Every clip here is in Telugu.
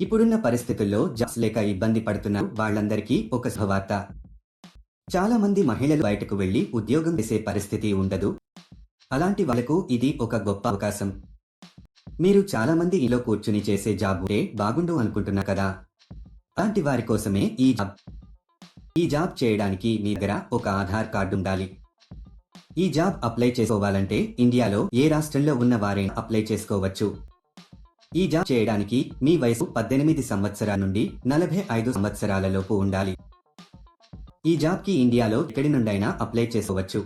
ఇప్పుడున్న పరిస్థితుల్లో జాబ్స్ లేక ఇబ్బంది పడుతున్న వాళ్ళందరికీ ఒక శుభవార్త. చాలా మంది మహిళలు బయటకు వెళ్ళి ఉద్యోగం చేసే పరిస్థితి ఉండదు. అలాంటి వాళ్ళకు ఇది ఒక గొప్ప అవకాశం. మీరు చాలా మంది ఇంట్లో కూర్చుని చేసే జాబ్ ఉంటే బాగుండు అనుకుంటున్నా కదా? అలాంటి వారి కోసమే ఈ జాబ్. ఈ జాబ్ చేయడానికి మీ దగ్గర ఒక ఆధార్ కార్డు ఉండాలి. ఈ జాబ్ అప్లై చేసుకోవాలంటే ఇండియాలో ఏ రాష్ట్రంలో ఉన్న వారైనా అప్లై చేసుకోవచ్చు. ఈ జాబ్ చేయడానికి మీ వయసు పద్దెనిమిది సంవత్సరాల నుండి నలభై ఐదు సంవత్సరాలలోపు ఉండాలి. ఈ జాబ్కి ఇండియాలో ఎక్కడి నుండైనా అప్లై చేసుకోవచ్చు.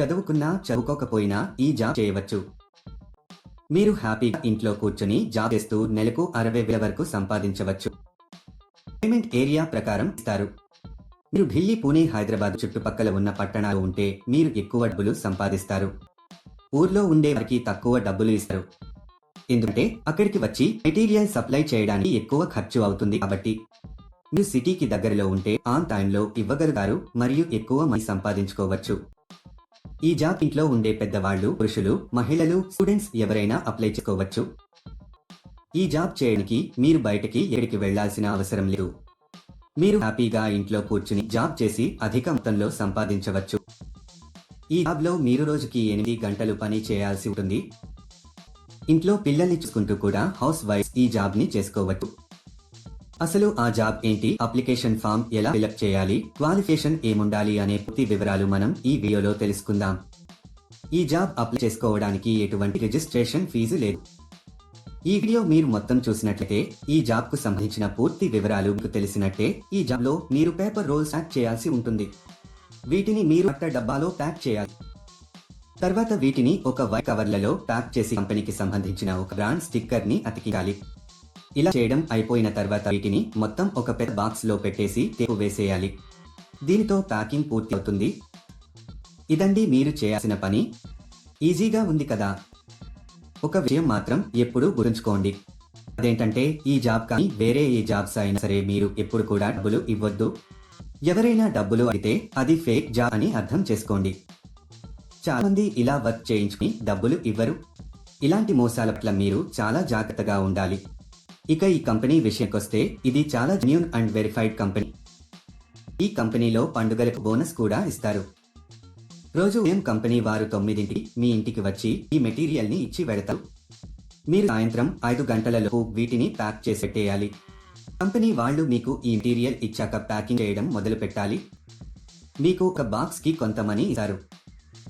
చదువుకున్నా చదువుకోకపోయినా ఈ జాబ్ చేయవచ్చు. మీరు హ్యాపీగా ఇంట్లో కూర్చొని జాబ్ చేస్తూ నెలకు అరవై వేల వరకు సంపాదించవచ్చు. పేమెంట్ ఏరియా ప్రకారం ఇస్తారు. మీరు ఢిల్లీ పూణే హైదరాబాద్ చుట్టుపక్కల ఉన్న పట్టణాలు ఉంటే మీరు ఎక్కువ డబ్బులు సంపాదిస్తారు. ఊర్లో ఉండే వారికి తక్కువ డబ్బులు ఇస్తారు. ఎందుకంటే అక్కడికి వచ్చి మెటీరియల్ సప్లై చేయడానికి ఎక్కువ ఖర్చు అవుతుంది కాబట్టి మీరు సిటీకి దగ్గరలో ఉంటే ఆన్ టైంలో ఇవ్వగలుగుతారు మరియు ఎక్కువ మనీ సంపాదించుకోవచ్చు. ఈ జాబ్ ఇంట్లో ఉండే పెద్దవాళ్ళు పురుషులు మహిళలు స్టూడెంట్స్ ఎవరైనా అప్లై చేసుకోవచ్చు. ఈ జాబ్ చేయడానికి మీరు బయటకి ఎక్కడికి వెళ్ళాల్సిన అవసరం లేదు. మీరు హ్యాపీగా ఇంట్లో కూర్చుని జాబ్ చేసి అధిక మొత్తంలో సంపాదించవచ్చు. ఈ జాబ్లో మీరు రోజుకి ఎనిమిది గంటలు పని చేయాల్సి ఉంటుంది. ఇంట్లో పిల్లల్ని చూసుకుంటూ కూడా హౌస్ వైఫ్ ఈ జాబ్ని చేసుకోవచ్చు. అసలు ఆ జాబ్ ఏంటి? అప్లికేషన్ ఫామ్ ఎలా ఫిలప్ చేయాలి? క్వాలిఫికేషన్ ఏముండాలి అనే పూర్తి వివరాలు మనం ఈ వీడియోలో తెలుసుకుందాం. ఈ జాబ్ అప్లై చేసుకోవడానికి ఎటువంటి రిజిస్ట్రేషన్ ఫీజు లేదు. ఈ వీడియో మీరు మొత్తం చూసినట్లయితే ఈ జాబ్కు సంబంధించిన పూర్తి వివరాలు మీకు తెలిసినట్టే ఈ జాబ్లో మీరు పేపర్ రోల్స్ ప్యాక్ చేయాల్సి ఉంటుంది. వీటిని మీరు అట్ట డబ్బాలో ప్యాక్ చేయాలి. తర్వాత వీటిని ఒక వైట్ కవర్లలో ప్యాక్ చేసి కంపెనీకి సంబంధించిన ఒక బ్రాండ్ స్టిక్కర్ని అతికించాలి. ఇలా చేయడం అయిపోయిన తర్వాత వీటిని మొత్తం ఒక పెద్ద బాక్స్లో పెట్టేసి తేపు వేసేయాలి. దీనితో ప్యాకింగ్ పూర్తి అవుతుంది. ఇదండి మీరు చేయాల్సిన పని. ఈజీగా ఉంది కదా. ఒక విషయం మాత్రం ఎప్పుడూ గురించుకోండి అదేంటంటే ఈ జాబ్ కానీ వేరే ఏ జాబ్స్ అయినా సరే మీరు ఎప్పుడు కూడా డబ్బులు ఇవ్వద్దు. ఎవరైనా డబ్బులు అయితే అది ఫేక్ జాబ్ అని అర్థం చేసుకోండి. చాలా మంది ఇలా వర్క్ చేయించుకుని డబ్బులు ఇవ్వరు. ఇలాంటి మోసాల పట్ల మీరు చాలా జాగ్రత్తగా ఉండాలి. ఇక ఈ కంపెనీ విషయంకొస్తే ఇది చాలా జెన్యూన్ అండ్ వెరిఫైడ్ కంపెనీ ఈ కంపెనీలో పండుగలకు బోనస్ కూడా ఇస్తారు. రోజు ఉదయం కంపెనీ వారు తొమ్మిదింటికి మీ ఇంటికి వచ్చి ఈ మెటీరియల్ని ఇచ్చి వెడతారు మీరు సాయంత్రం ఐదు గంటలలోపు వీటిని ప్యాక్ చేసేట్టేయాలి కంపెనీ వాళ్ళు మీకు ఈ మెటీరియల్ ఇచ్చాక ప్యాకింగ్ చేయడం మొదలు పెట్టాలి మీకు ఒక బాక్స్కి కొంత మనీ ఇస్తారు.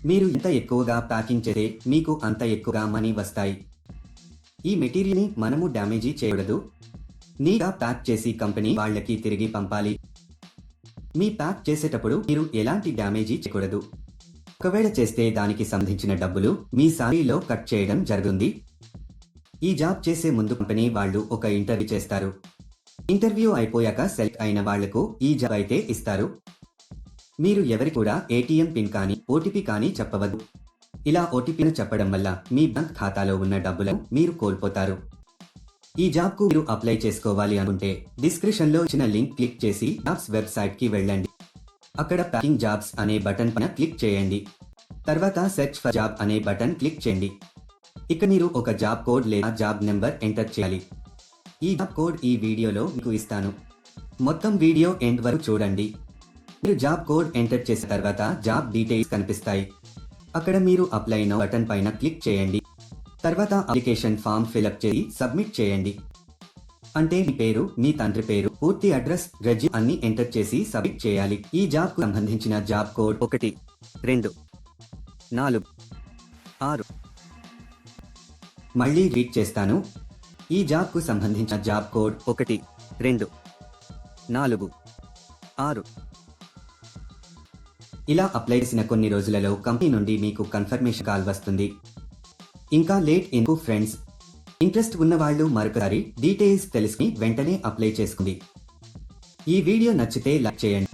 మీరు ఎంత ఎక్కువగా ప్యాకింగ్ చేస్తే మీకు అంత ఎక్కువగా మనీ వస్తాయి. ఈ మెటీరియల్ని మనము డ్యామేజీ చేయకూడదు. నీగా ప్యాక్ చేసి కంపెనీ వాళ్ళకి తిరిగి పంపాలి. మీ ప్యాక్ చేసేటప్పుడు మీరు ఎలాంటి డ్యామేజీ చేయకూడదు. ఒకవేళ చేస్తే దానికి సంబంధించిన డబ్బులు మీ సారీలో కట్ చేయడం జరుగుతుంది ఈ జాబ్ చేసే ముందు కంపెనీ వాళ్ళు ఒక ఇంటర్వ్యూ చేస్తారు. ఇంటర్వ్యూ అయిపోయాక సెలెక్ట్ అయిన వాళ్ళకు ఈ జాబ్ అయితే ఇస్తారు. మీరు ఎవరి కూడా ఏటీఎం పిన్ కానీ ఓటీపీ కానీ చెప్పవద్దు. ఇలా ఓటీపీని చెప్పడం వల్ల మీ బ్యాంక్ ఖాతాలో ఉన్న డబ్బులను మీరు కోల్పోతారు. ఈ జాబ్కు మీరు అప్లై చేసుకోవాలి అనుకుంటే డిస్క్రిప్షన్లో ఇచ్చిన లింక్ క్లిక్ చేసి జాబ్స్ వెబ్సైట్కి వెళ్ళండి. అక్కడ ప్యాకింగ్ జాబ్స్ అనే బటన్ పైన క్లిక్ చేయండి. తర్వాత సెర్చ్ ఫర్ జాబ్ అనే బటన్ క్లిక్ చేయండి. ఇక మీరు ఒక జాబ్ కోడ్ లేదా జాబ్ నెంబర్ ఎంటర్ చేయాలి. ఈ జాబ్ కోడ్ ఈ వీడియోలో మీకు ఇస్తాను. మొత్తం వీడియో ఎండ్ వరకు చూడండి. మీరు జాబ్ కోడ్ ఎంటర్ చేసిన తర్వాత జాబ్ డీటెయిల్స్ కనిపిస్తాయి. అక్కడ మీరు అప్లై నౌ బటన్ పైన క్లిక్ చేయండి. తర్వాత అప్లికేషన్ ఫామ్ ఫిలప్ చేసి సబ్మిట్ చేయండి. అంటే మీ పేరు మీ తండ్రి పేరు పూర్తి అడ్రస్ రెజ్యూ అన్ని ఎంటర్ చేసి సబ్మిట్ చేయాలి. ఈ జాబ్కు సంబంధించిన జాబ్ కోడ్ ఒకటి రెండు నాలుగు ఆరు. మళ్ళీ రీడ్ చేస్తాను. ఈ జాబ్కు సంబంధించిన జాబ్ కోడ్ ఒకటి రెండు నాలుగు ఆరు. ఇలా అప్లై చేసిన కొన్ని రోజులలో కంపెనీ నుండి మీకు కన్ఫర్మేషన్ కాల్ వస్తుంది. ఇంకా లేట్ ఎందుకు ఫ్రెండ్స్ ఇంట్రెస్ట్ ఉన్న వాళ్ళు మరొకసారి డీటెయిల్స్ తెలుసుకుని వెంటనే అప్లై చేసుకోండి ఈ వీడియో నచ్చితే లైక్ చేయండి.